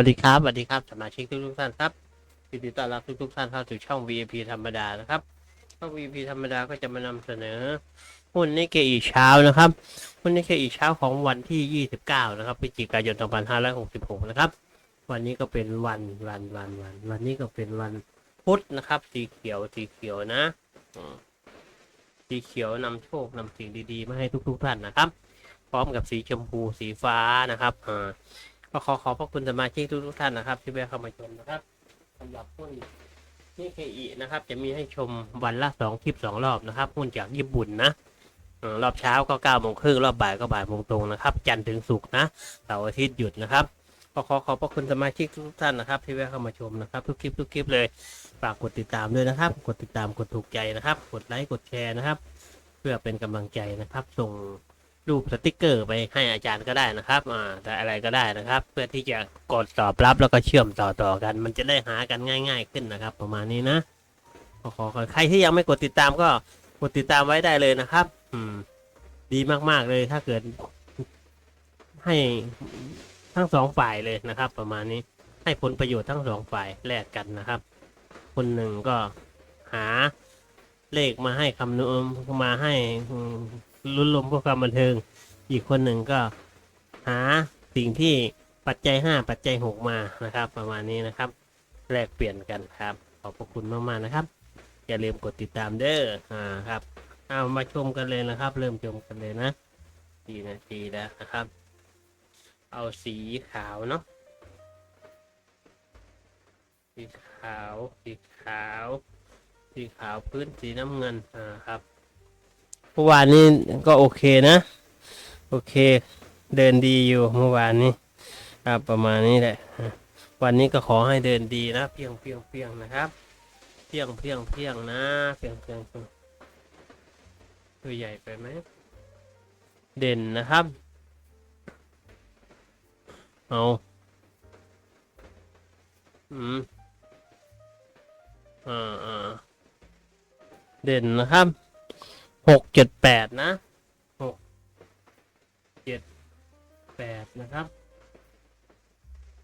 วัสดีครับสวัสดีครับสมาชิกทุกทุกๆท่านครับยินดีต้อนรับทุกทุกๆท่านเข้าสู่ช่อง VIP ธรรมดานะครับช่อง VIP ธรรมดาก็จะมานำเสนอหุ้นนิเกอีเช้านะครับหุ้นนิเกอีเช้าของวันที่ 29 นะครับพฤศจิกายน 2566 นะครับ วันนี้ก็เป็นวันวันวันวัน วันนี้ก็เป็นวันพุธนะครับ สีเขียวสีเขียวนะสีเขียวนำโชคนำสิ่งดีๆมาให้ทุกๆท่านนะครับ พร้อมกับสีชมพูสีฟ้านะครับอ่า ก็ขอขอบพระคุณสมาชิกทุกๆท่านนะครับ ที่แวะเข้ามาชมนะครับสำหรับหุ้นนี่เคอีนะครับ จะมีให้ชมวันละสองคลิปสองรอบนะครับหุ้นจากญี่ปุ่นนะรอบเช้าก็เก้าโมงครึ่งรอบบ่ายก็บ่ายโมงตรงนะครับ จันทร์ถึงศุกร์นะเสาร์อาทิตย์หยุดนะครับก็ขอขอบพระคุณสมาชิกทุกท่านนะครับ ที่แวะเข้ามาชมนะครับทุกคลิปทุกคลิปเลยฝากกดติดตามด้วยนะครับ กดติดตามกดถูกใจนะครับ กดไลค์กดแชร์นะครับ เพื่อเป็นกำลังใจนะครับ ส่ง รูปสติกเกอร์ไปให้อาจารย์ก็ได้นะครับอ่าแต่อะไรก็ได้นะครับ เพื่อที่จะกดตอบรับแล้วก็เชื่อมต่อต่อกัน มันจะได้หากันง่าย ๆ ขึ้นนะครับ ประมาณนี้นะขอขอใครที่ยังไม่กดติดตามก็กดติดตามไว้ได้เลยนะครับ อืม ดีมากๆเลยถ้าเกิด ให้ทั้งสองฝ่ายเลยนะครับ ประมาณนี้ให้ผลประโยชน์ทั้งสองฝ่ายแลกกันนะครับ คนหนึ่งก็หาเลขมาให้คำนวณมาให้ ลุ้นลมพื่อความบันเทิง อีกคนหนึ่งก็หาสิ่งที่ปัจจัยห้าปัจจัยหกมานะครับ ประมาณนี้นะครับ แลกเปลี่ยนกันครับ ขอบพระคุณมากๆนะครับ อย่าลืมกดติดตามเด้ออ่าครับเอามาชมกันเลยนะครับ เริ่มชมกันเลยนะสี่นาทีแล้วนะครับ เอาสีขาวเนาะสีขาว สีขาว สีขาวพื้นสีน้ำเงินอ่าครับ มื่อวานนี้ก็โอเคนะ โอเค เดินดีอยู่เมื่อวานนี้ประมาณนี้แหละ วันนี้ก็ขอให้เดินดีนะ เพียงเพียงเพียงนะครับ เพียงเพียงเพียงนะเพียงเพียงตัวใหญ่ไปไหมเด่นนะครับ เอาอืมอ่าเด่นนะครับ หกเจ็ดแปดนะหกเจ็ดแปดนะครับ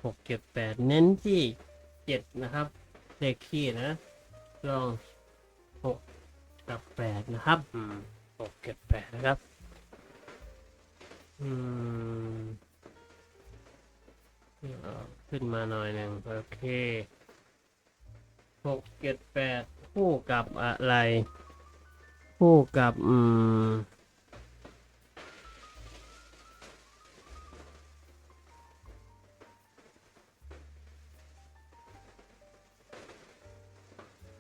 หกเจ็ดแปดเน้นที่เจ็ดนะครับเลขขี้นะลองหกกับแปดนะครับอืมหกเจ็ดแปดนะครับ อืมเอาขึ้นมาหน่อยหนึ่งโอเคหกเจ็ดแปดคู่กับอะไร คู่กับ อืม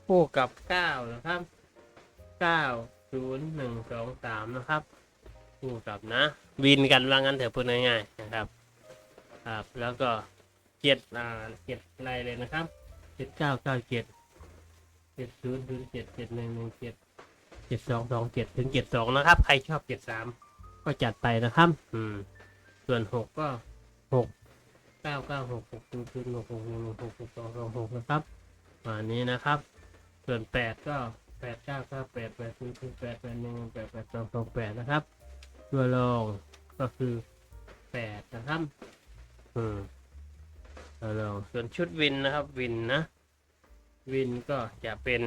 คู่กับเก้านะครับเก้าศูนย์หนึ่งสองสามนะครับ คู่กับนะ วินกันว่างั้นเถอะพูดง่ายๆนะครับ ครับ แล้วก็เจ็ดอ่าเจ็ดอะไรเลยนะครับเจ็ดเก้าเก้าเจ็ดเจ็ดศูนย์ศูนย์เจ็ดเจ็ดหนึ่งหนึ่งเจ็ด เจ็ดสองสองเจ็ดถึงเจ็ดสองนะครับ ใครชอบเจ็ดสามก็จัดไปนะครับ อืม ส่วนหกก็หกเก้าเก้าหกหกศูนย์ศูนย์หกหกหนึ่งหกหกสองสองหกนะครับประมาณนี้นะครับ ส่วนแปดก็แปดเก้าเก้าแปดแปดศูนย์ศูนย์แปดแปดหนึ่งแปดแปดสองสองแปดนะครับ ตัวรองก็คือแปดนะครับ อืมตัวรองส่วนชุดวินนะครับ วินนะ วินก็จะเป็น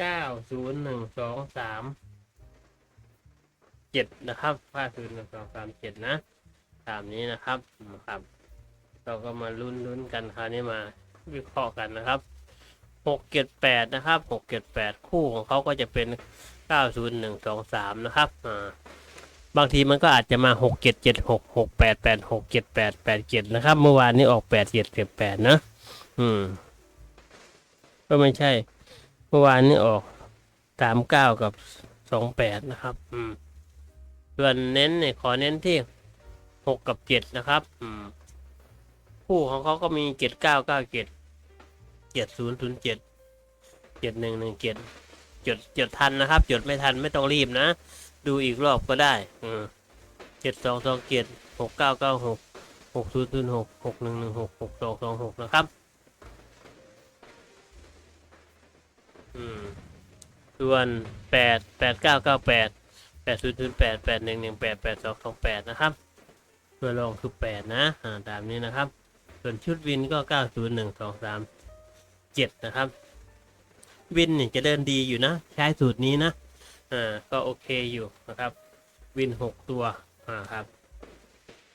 เก้าศูนย์หนึ่งสองสามเจ็ดนะครับห้าศูนย์หนึ่งสองสามเจ็ดนะตามนี้นะครับครับ เราก็มาลุ้นลุ้นกันคราวนี้มาวิเคราะห์กันนะครับหกเจ็ดแปดนะครับหกเจ็ดแปดคู่ของเขาก็จะเป็นเก้าศูนย์หนึ่งสองสามนะครับอ่าบางทีมันก็อาจจะมาหกเจ็ดเจ็ดหกหกแปดแปดหกเจ็ดแปดแปดเจ็ดนะครับ เมื่อวานนี้ออกแปดเจ็ดเจ็ดแปดนะ อืม ก็ไม่ใช่ เมื่อวานนี้ออกสามเก้ากับสองแปดนะครับ อืม ส่วนเน้นเนี่ยขอเน้นที่หกกับเจ็ดนะครับ อืม คู่ของเขาก็มีเจ็ดเก้าเก้าเจ็ดเจ็ดศูนย์ศูนย์เจ็ดเจ็ดหนึ่งหนึ่งเจ็ดจดจดทันนะครับ จดไม่ทันไม่ต้องรีบนะ ดูอีกรอบก็ได้ อืมเจ็ดสองสองเจ็ดหกเก้าเก้าหกหกศูนย์ศูนย์หกหกหนึ่งหนึ่งหกหกสองสองหกนะครับ อืม ส่วนแปดแปดเก้าเก้าแปดแปดศูนย์ศูนย์แปดแปดหนึ่งหนึ่งแปดแปดสองสองแปดนะครับตัวรองคือแปดนะอ่าตามนี้นะครับ ส่วนชุดวินก็เก้าศูนย์หนึ่งสองสามเจ็ดนะครับ วินเนี่ยจะเดินดีอยู่นะ ใช้สูตรนี้นะอ่าก็โอเคอยู่นะครับ วินหกตัวอ่าครับ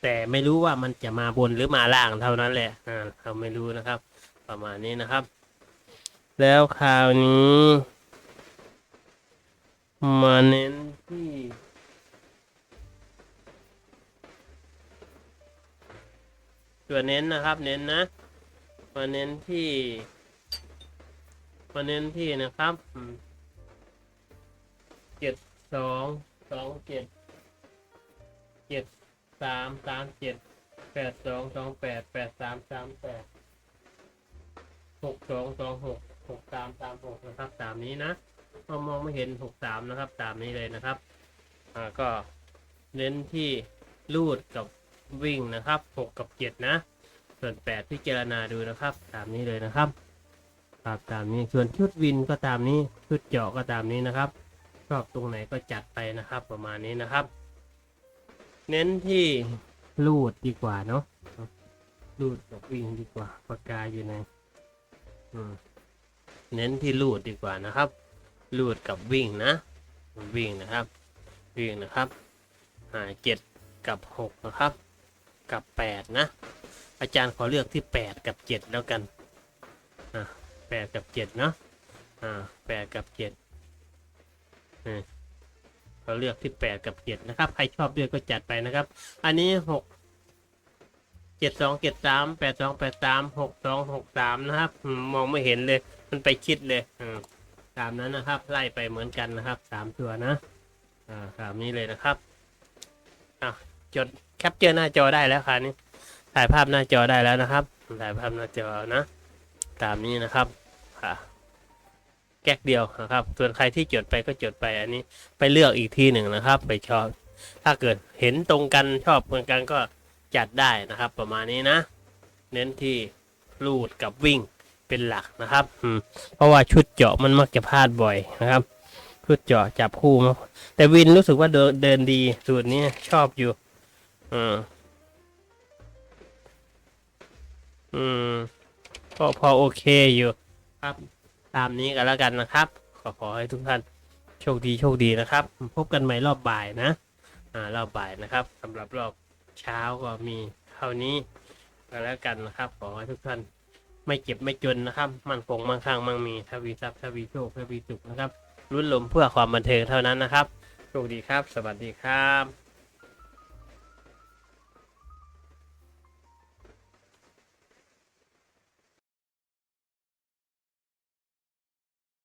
แต่ไม่รู้ว่ามันจะมาบนหรือมาล่างเท่านั้นแหละอ่าเราไม่รู้นะครับ ประมาณนี้นะครับ แล้วคราวนี้ มาเน้นที่ตัวเน้นนะครับ เน้นนะมาเน้นที่มาเน้นที่นะครับเจ็ดสองสองเจ็ดเจ็ดสามสามเจ็ดแปดสองสองแปดแปดสามสามแปดหกสองสองหกหกสามสามหกนะครับตามนี้นะ มอมองไม่เห็นหกสามนะครับ ตามนี้เลยนะครับอ่าก็เน้นที่ลูดกับวิ่งนะครับหกกับเจ็ดนะ ส่วนแปดพิจารณาดูนะครับ ตามนี้เลยนะครับครับตามนี้ส่วนชุดวินก็ตามนี้ชุดเจาะก็ตามนี้นะครับชอบตรงไหนก็จัดไปนะครับ ประมาณนี้นะครับ เน้นที่ลูดดีกว่าเนาะลูดกับวิ่งดีกว่าปากกาอยู่ในเน้นที่ลูดดีกว่านะครับ ลูดกับวิ่งนะ วิ่งนะครับ วิ่งนะครับอ่าเจ็ดกับหกนะครับ กับแปดนะ อาจารย์ขอเลือกที่แปดกับเจ็ดแล้วกันอ่าแปดกับเจ็ดเนาะอ่าแปดกับเจ็ดอืมเขาเลือกที่แปดกับเจ็ดนะครับ ใครชอบเลือกก็จัดไปนะครับ อันนี้หกเจ็ดสองเจ็ดสามแปดสองแปดสามหกสองหกสามนะครับมมองไม่เห็นเลย มันไปคิดเลย อืม ตามนั้นนะครับ ไล่ไปเหมือนกันนะครับสามตัวนะอ่าตามนี้เลยนะครับอะจดแคปเจอร์หน้าจอได้แล้วคราวนี้ถ่ายภาพหน้าจอได้แล้วนะครับถ่ายภาพหน้าจอนะ ตามนี้นะครับค่ะแก๊กเดียวนะครับ ส่วนใครที่จดไปก็จดไปอันนี้ ไปเลือกอีกทีหนึ่งนะครับ ไปชอบ ถ้าเกิดเห็นตรงกันชอบเหมือนกันก็จัดได้นะครับ ประมาณนี้นะ เน้นที่ลูดกับวิ่ง เป็นหลักนะครับอืมเพราะว่าชุดเจาะมันมักจะพลาดบ่อยนะครับ ชุดเจาะจับคู่มาแต่วินรู้สึกว่าเดินเดินดีสูตรนี้ชอบอยู่ อืมอืมก็พอโอเคอยู่ครับ ตามนี้กันแล้วกันนะครับขอขอให้ทุกท่านโชคดีโชคดีนะครับ พบกันใหม่รอบบ่ายนะ อ่ารอบบ่ายนะครับสำหรับรอบเช้าก็มีเท่านี้ก็แล้วกันนะครับ ขอให้ทุกท่าน ไม่เจ็บไม่จนนะครับ มั่นคงมั่งคั่งมั่งมีทวีทรัพย์ทวีโชคทวีสุขนะครับรุ่นลมเพื่อความบันเทิงเท่านั้นนะครับโชคดีครับ สวัสดีครับ